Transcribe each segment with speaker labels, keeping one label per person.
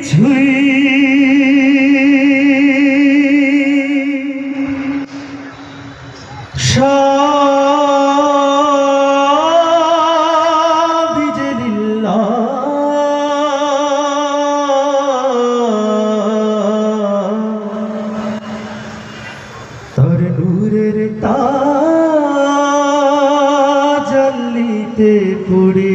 Speaker 1: কিছুই। তার নূরের তাজাল্লিতে পড়ে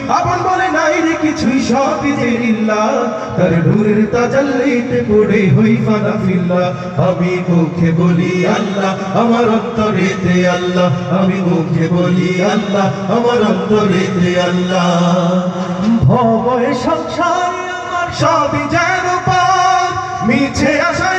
Speaker 1: আপন বলে, নাই রে কিছুই সবই যে লিল্লাহ তার নূরের তাজাল্লিতে পড়ে হই ফানা ফিল্লাহ আমি মুখে বলি, আল্লাহ, আমার অন্তরেতে আল্লাহ। আমি মুখে বলি, আল্লাহ, আমার অন্তরেতে আল্লাহ। ভবয় সংসারে আমার সবই যেন পার। মিছে আশায়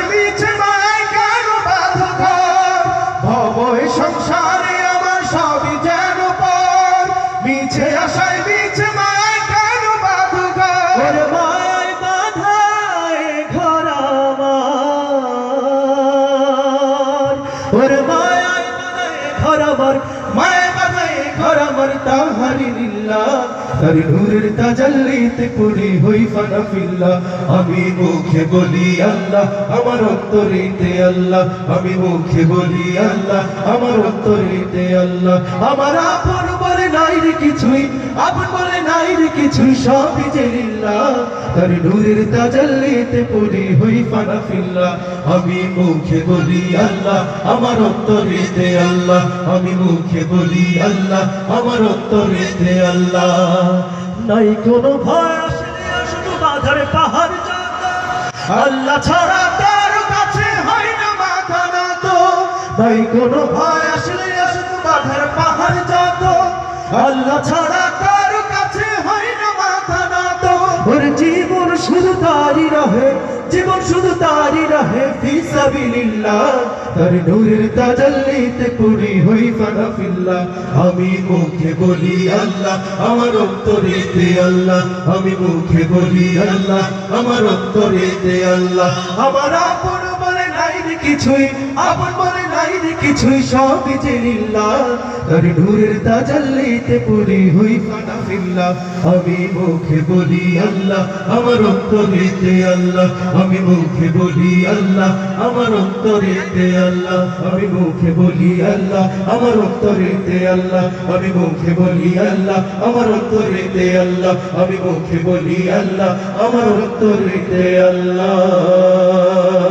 Speaker 1: ওরে মায় বাধায় ঘর আমার তাহারি লিল্লাহ তার নূরের তাজাল্লিতে পড়ি হই ফানা আমি মুখে বলি আল্লাহ, আমার অন্তরেতে আল্লাহ। আমি মুখে বলি আল্লাহ, আমার অন্তরেতে আল্লাহ। আমার আপন বলে নাই রে কিছুই, আপন বলে নাই রে কিছুই, সবই যে তার নূরের তাজাল্লিতে পড়ি হই ফানা আমি মুখে বলি আল্লাহ, আমার অন্তরেতে আল্লাহ। আমি মুখে বলি আল্লাহ, আমার অন্তরেতে আল্লাহ। নাই কোনো ভয় শুধু বাধার পাহাড় আল্লাহ ছাড়া তার কাছে হয় না মাথা না তো নাই কোনো ভয় আসলে শুধু বাধার পাহাড় যত আল্লাহ ছাড়া শুধু তারই রাহে ফি সাবিলিল্লাহ। তার নূরের তাজাল্লিতে হই ফানাফিল্লাহ। আমি মুখে বলি আল্লাহ, আমার অন্তরেতে আল্লাহ। আমি মুখে বলি আল্লাহ, আমার অন্তরেতে আল্লাহ। আমার আপন কিছুই আপন বলে নাই রে, কিছুই সব যে লিল্লাহ তার নূরের তাজাল্লিতে পড়ি হই ফানা ফিল্লাহ আমি মুখে বলি আল্লাহ, আমার অন্তরেতে আল্লাহ। আমি মুখে বলি আল্লাহ, আমার অন্তরেতে আল্লাহ। আমি মুখে বলি আল্লাহ, আমার অন্তরেতে আল্লাহ। আমি মুখে বলি আল্লাহ, আমার অন্তরেতে আল্লাহ। আমি মুখে বলি আল্লাহ, আমার অন্তরেতে আল্লাহ।